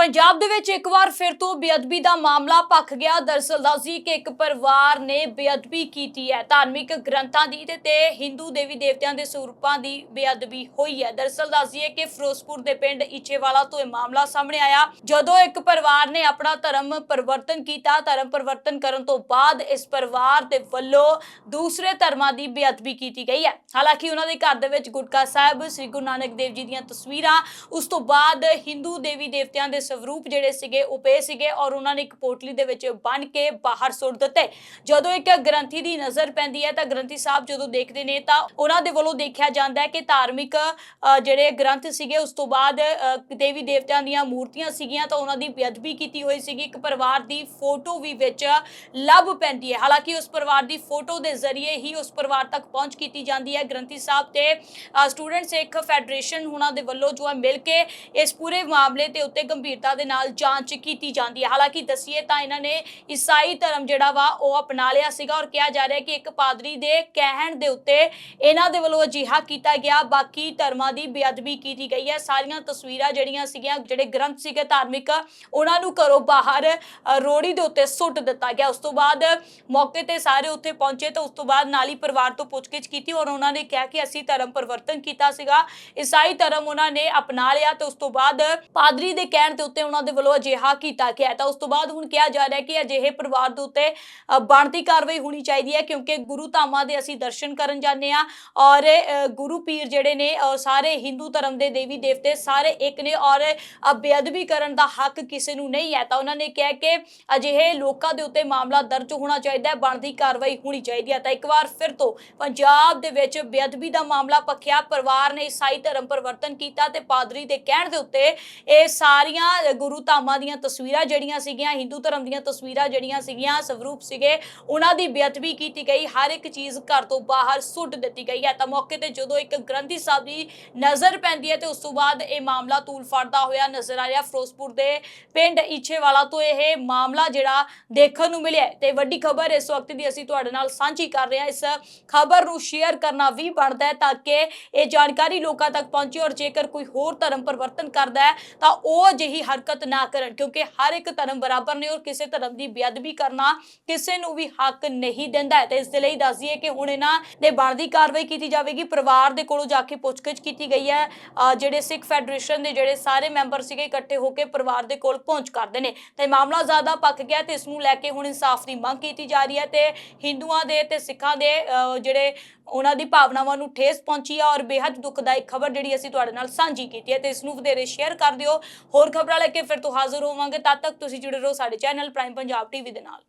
ਪੰਜਾਬ ਦੇ ਵਿੱਚ ਇੱਕ ਵਾਰ ਫਿਰ ਤੋਂ ਬੇਅਦਬੀ ਦਾ ਮਾਮਲਾ ਭਖ ਗਿਆ। ਦਰਸਲ ਦੱਸੀ ਕਿ ਇੱਕ ਪਰਿਵਾਰ ਨੇ ਬੇਅਦਬੀ ਕੀਤੀ ਹੈ। ਧਾਰਮਿਕ ਗ੍ਰੰਥਾਂ ਦੀ ਤੇ ਤੇ ਹਿੰਦੂ ਦੇਵੀ ਦੇਵਤਿਆਂ ਦੇ ਸਰੂਪਾਂ ਦੀ ਬੇਅਦਬੀ ਹੋਈ ਹੈ। ਦਰਸਲ ਦੱਸੀਏ ਕਿ ਫਿਰੋਜ਼ਪੁਰ ਦੇ ਪਿੰਡ ਇਛੇਵਾਲਾ ਤੋਂ ਇਹ ਮਾਮਲਾ ਸਾਹਮਣੇ ਆਇਆ, ਜਦੋਂ ਇੱਕ ਪਰਿਵਾਰ ਨੇ ਆਪਣਾ ਧਰਮ ਪਰਿਵਰਤਨ ਕੀਤਾ। ਧਰਮ ਪਰਿਵਰਤਨ ਕਰਨ ਤੋਂ ਬਾਅਦ ਇਸ ਪਰਿਵਾਰ ਦੇ ਵੱਲੋਂ ਦੂਸਰੇ ਧਰਮਾਂ ਦੀ ਬੇਅਦਬੀ ਕੀਤੀ ਗਈ ਹੈ। ਹਾਲਾਂਕਿ ਉਹਨਾਂ ਦੇ ਘਰ ਦੇ ਵਿੱਚ ਗੁਟਕਾ ਸਾਹਿਬ, ਸ੍ਰੀ ਗੁਰੂ ਨਾਨਕ ਦੇਵ ਜੀ ਦੀਆਂ ਤਸਵੀਰਾਂ, ਉਸ ਤੋਂ ਬਾਅਦ ਹਿੰਦੂ ਦੇਵੀ ਦੇਵਤਿਆਂ ਦੇ ਸਵਰੂਪ ਜਿਹੜੇ ਸੀਗੇ, ਉਹ ਪਏ ਸੀਗੇ ਔਰ ਉਹਨਾਂ ਨੇ ਇੱਕ ਪੋਟਲੀ ਦੇ ਵਿੱਚ ਬੰਨ ਕੇ ਬਾਹਰ ਸੁੱਟ ਦਿੱਤੇ। ਜਦੋਂ ਇੱਕ ਗ੍ਰੰਥੀ ਦੀ ਨਜ਼ਰ ਪੈਂਦੀ ਹੈ ਤਾਂ ਗ੍ਰੰਥੀ ਸਾਹਿਬ ਜਦੋਂ ਦੇਖਦੇ ਨੇ ਤਾਂ ਉਹਨਾਂ ਦੇ ਵੱਲੋਂ ਦੇਖਿਆ ਜਾਂਦਾ ਹੈ ਕਿ ਧਾਰਮਿਕ ਜਿਹੜੇ ਗ੍ਰੰਥ ਸੀਗੇ, ਉਸ ਤੋਂ ਬਾਅਦ ਦੇਵੀ ਦੇਵਤਿਆਂ ਦੀਆਂ ਮੂਰਤੀਆਂ ਸੀਗੀਆਂ ਤਾਂ ਉਹਨਾਂ ਦੀ ਬੇਅਦਬੀ ਕੀਤੀ ਹੋਈ ਸੀਗੀ। ਇੱਕ ਪਰਿਵਾਰ ਦੀ ਫੋਟੋ ਵੀ ਵਿੱਚ ਲੱਭ ਪੈਂਦੀ ਹੈ। ਹਾਲਾਂਕਿ ਉਸ ਪਰਿਵਾਰ ਦੀ ਫੋਟੋ ਦੇ ਜ਼ਰੀਏ ਹੀ ਉਸ ਪਰਿਵਾਰ ਤੱਕ ਪਹੁੰਚ ਕੀਤੀ ਜਾਂਦੀ ਹੈ। ਗ੍ਰੰਥੀ ਸਾਹਿਬ ਤੇ ਸਟੂਡੈਂਟ ਸਿੱਖ ਫੈਡਰੇਸ਼ਨ ਉਹਨਾਂ ਦੇ ਵੱਲੋਂ ਜੋ ਹੈ ਮਿਲ ਕੇ ਇਸ ਪੂਰੇ ਮਾਮਲੇ ਤੇ ਉੱਤੇ ਗੰਭੀਰ ਗੰਭੀਰਤਾ ਦੇ ਨਾਲ ਜਾਂਚ ਕੀਤੀ ਜਾਂਦੀ ਹੈ। ਹਾਲਾਂਕਿ ਦਸੀਏ ਤਾਂ ਇਹਨਾਂ ਨੇ ਈਸਾਈ ਧਰਮ ਜਿਹੜਾ ਵਾ ਉਹ ਅਪਣਾ ਲਿਆ ਸੀਗਾ ਔਰ ਕਿਹਾ ਜਾ ਰਿਹਾ ਕਿ ਇੱਕ ਪਾਦਰੀ ਦੇ ਕਹਿਣ ਦੇ ਉੱਤੇ ਇਹਨਾਂ ਦੇ ਵੱਲੋਂ ਅਜਿਹਾ ਕੀਤਾ ਗਿਆ। ਬਾਕੀ ਧਰਮਾਂ ਦੀ ਬੇਅਦਬੀ ਕੀਤੀ ਗਈ ਹੈ। ਸਾਰੀਆਂ ਤਸਵੀਰਾਂ ਜਿਹੜੀਆਂ ਸੀਗੀਆਂ ਜਿਹੜੇ ਗ੍ਰੰਥ ਸੀਗੇ ਧਾਰਮਿਕ ਉਹਨਾਂ ਨੂੰ ਘਰੋਂ ਬਾਹਰ ਅ, ਰੋੜੀ ਦੇ ਉੱਤੇ ਸੁੱਟ ਦਿੱਤਾ ਗਿਆ। ਉਸ ਤੋਂ ਬਾਅਦ ਮੌਕੇ ਤੇ ਸਾਰੇ ਉੱਥੇ ਪਹੁੰਚੇ ਤਾਂ ਉਸ ਤੋਂ ਬਾਅਦ ਨਾਲ ਹੀ ਪਰਿਵਾਰ ਤੋਂ ਪੁੱਛਗਿੱਛ ਕੀਤੀ ਔਰ ਉਹਨਾਂ ਨੇ ਕਿਹਾ ਕਿ ਅਸੀਂ ਧਰਮ ਪਰਿਵਰਤਨ ਕੀਤਾ ਸੀਗਾ। ਈਸਾਈ ਧਰਮ ਉਹਨਾਂ ਨੇ ਅਪਣਾ ਲਿਆ ਤੇ ਉਸ ਤੋਂ ਬਾਅਦ ਪਾਦਰੀ ਦੇ ਕਹਿਣ ਦੇ ਉੱਤੇ ਉਹਨਾਂ ਦੇ ਵੱਲੋਂ ਅਜਿਹਾ ਕੀਤਾ ਗਿਆ ਤਾਂ ਉਸ ਤੋਂ ਬਾਅਦ ਹੁਣ ਕਿਹਾ ਜਾ ਰਿਹਾ ਕਿ ਅਜਿਹੇ ਪਰਿਵਾਰ ਦੇ ਉੱਤੇ ਬਣਦੀ ਕਾਰਵਾਈ ਹੋਣੀ ਚਾਹੀਦੀ ਹੈ ਕਿਉਂਕਿ ਗੁਰੂ ਧਾਮਾਂ ਦੇ ਅਸੀਂ ਦਰਸ਼ਨ ਕਰਨ ਜਾਂਦੇ ਆ ਔਰ ਗੁਰੂ ਪੀਰ ਜਿਹੜੇ ਨੇ ਸਾਰੇ ਹਿੰਦੂ ਧਰਮ ਦੇ ਦੇਵੀ ਦੇਵਤੇ ਸਾਰੇ ਇੱਕ ਨੇ ਔਰ ਬੇਅਦਬੀ ਕਰਨ ਦਾ ਹੱਕ ਕਿਸੇ ਨੂੰ ਨਹੀਂ ਹੈ। ਤਾਂ ਉਹਨਾਂ ਨੇ ਕਿਹਾ ਕਿ ਅਜਿਹੇ ਲੋਕਾਂ ਦੇ ਉੱਤੇ ਮਾਮਲਾ ਦਰਜ ਹੋਣਾ ਚਾਹੀਦਾ ਹੈ, ਬਣਦੀ ਕਾਰਵਾਈ ਹੋਣੀ ਚਾਹੀਦੀ ਹੈ। ਤਾਂ ਇੱਕ ਵਾਰ ਫਿਰ ਤੋਂ ਪੰਜਾਬ ਦੇ ਵਿੱਚ ਬੇਅਦਬੀ ਦਾ ਮਾਮਲਾ ਪੱਖਿਆ, ਪਰਿਵਾਰ ਨੇ ਈਸਾਈ ਧਰਮ ਪਰਿਵਰਤਨ ਕੀਤਾ ਤੇ ਪਾਦਰੀ ਦੇ ਕਹਿਣ ਦੇ ਉੱਤੇ ਇਹ ਸਾਰੀਆਂ ਗੁਰੂ ਧਾਮਾਂ ਦੀਆਂ ਤਸਵੀਰਾਂ ਜਿਹੜੀਆਂ ਸੀਗੀਆਂ, ਹਿੰਦੂ ਧਰਮ ਦੀਆਂ ਤਸਵੀਰਾਂ ਜਿਹੜੀਆਂ ਸੀਗੀਆਂ, ਸਵਰੂਪ ਸੀਗੇ, ਉਹਨਾਂ ਦੀ ਬੇਅਦਬੀ ਕੀਤੀ ਗਈ, ਹਰ ਇੱਕ ਚੀਜ਼ ਘਰ ਤੋਂ ਬਾਹਰ ਸੁੱਟ ਦਿੱਤੀ ਗਈ ਹੈ। ਤਾਂ ਮੌਕੇ ਤੇ ਜਦੋਂ ਇੱਕ ਗ੍ਰੰਥੀ ਸਾਹਿਬ ਦੀ ਨਜ਼ਰ ਪੈਂਦੀ ਹੈ ਤੇ ਉਸ ਤੋਂ ਬਾਅਦ ਇਹ ਮਾਮਲਾ ਤੂਲ ਫੜਦਾ ਹੋਇਆ ਨਜ਼ਰ ਆ ਰਿਹਾ। ਫਿਰੋਜ਼ਪੁਰ ਦੇ ਪਿੰਡ ਈਛੇਵਾਲਾ ਤੋਂ ਇਹ ਮਾਮਲਾ ਜਿਹੜਾ ਦੇਖਣ ਨੂੰ ਮਿਲਿਆ ਹੈ। ਤੇ ਵੱਡੀ ਖਬਰ ਇਸ ਵਕਤ ਦੀ ਅਸੀਂ ਤੁਹਾਡੇ ਨਾਲ ਸਾਂਝੀ ਕਰ ਰਹੇ ਹਾਂ। ਇਸ ਖਬਰ ਨੂੰ ਸ਼ੇਅਰ ਕਰਨਾ ਵੀ ਬਣਦਾ ਹੈ ਤਾਂ ਕਿ ਇਹ ਜਾਣਕਾਰੀ ਲੋਕਾਂ ਤੱਕ ਪਹੁੰਚੇ ਔਰ ਜੇਕਰ ਕੋਈ ਹੋਰ ਧਰਮ ਪਰਿਵਰਤਨ ਕਰਦਾ ਹੈ ਤਾਂ ਉਹ ਅਜਿਹੀ ਹਰਕਤ ਨਾ ਕਰਨ, ਕਿਉਂਕਿ ਹਰ ਇੱਕ ਧਰਮ ਬਰਾਬਰ ਨੇ ਔਰ ਕਿਸੇ ਧਰਮ ਦੀ ਬੇਅਦਬੀ ਕਰਨਾ ਕਿਸੇ ਨੂੰ ਵੀ ਹੱਕ ਨਹੀਂ ਦਿੰਦਾ ਤੇ ਇਸ ਦੇ ਲਈ ਦੱਸ ਦਈਏ ਕਿ ਹੁਣ ਇਹਨਾਂ ਦੇ ਬਣਦੀ ਕਾਰਵਾਈ ਕੀਤੀ ਜਾਵੇਗੀ। ਪਰਿਵਾਰ ਦੇ ਕੋਲੋਂ ਜਾ ਕੇ ਪੁੱਛਗਿੱਛ ਕੀਤੀ ਗਈ ਹੈ। ਜਿਹੜੇ ਸਿੱਖ ਫੈਡਰੇਸ਼ਨ ਦੇ ਜਿਹੜੇ ਸਾਰੇ ਮੈਂਬਰ ਸੀਗੇ ਇਕੱਠੇ ਹੋ ਕੇ ਪਰਿਵਾਰ ਦੇ ਕੋਲ ਪਹੁੰਚ ਕਰਦੇ ਨੇ। ਤੇ ਮਾਮਲਾ ਜ਼ਿਆਦਾ ਪੱਕ ਗਿਆ ਤੇ ਇਸ ਨੂੰ ਲੈ ਕੇ ਹੁਣ ਇਨਸਾਫ ਦੀ ਮੰਗ ਕੀਤੀ ਜਾ ਰਹੀ ਹੈ ਤੇ ਹਿੰਦੂਆਂ ਦੇ ਤੇ ਸਿੱਖਾਂ ਦੇ ਜਿਹੜੇ ਉਹਨਾਂ ਦੀ ਭਾਵਨਾਵਾਂ ਨੂੰ ਠੇਸ ਪਹੁੰਚੀ ਆ ਔਰ ਬੇहद ਦੁਖਦਾਇਕ ਖਬਰ ਜਿਹੜੀ ਅਸੀਂ ਤੁਹਾਡੇ ਨਾਲ ਸਾਂਝੀ ਕੀਤੀ ਹੈ ਤੇ ਇਸ ਨੂੰ ਵਧੇਰੇ ਸ਼ੇਅਰ ਕਰ ਦਿਓ। ਹੋਰ ਖਬਰਾਂ ਲੈ ਕੇ ਫਿਰ ਤੋਂ ਹਾਜ਼ਰ ਹੋਵਾਂਗੇ। ਤਦ ਤੱਕ ਤੁਸੀਂ ਜੁੜੇ ਰਹੋ ਸਾਡੇ ਚੈਨਲ ਪ੍ਰਾਈਮ ਪੰਜਾਬ ਟੀਵੀ ਦੇ ਨਾਲ।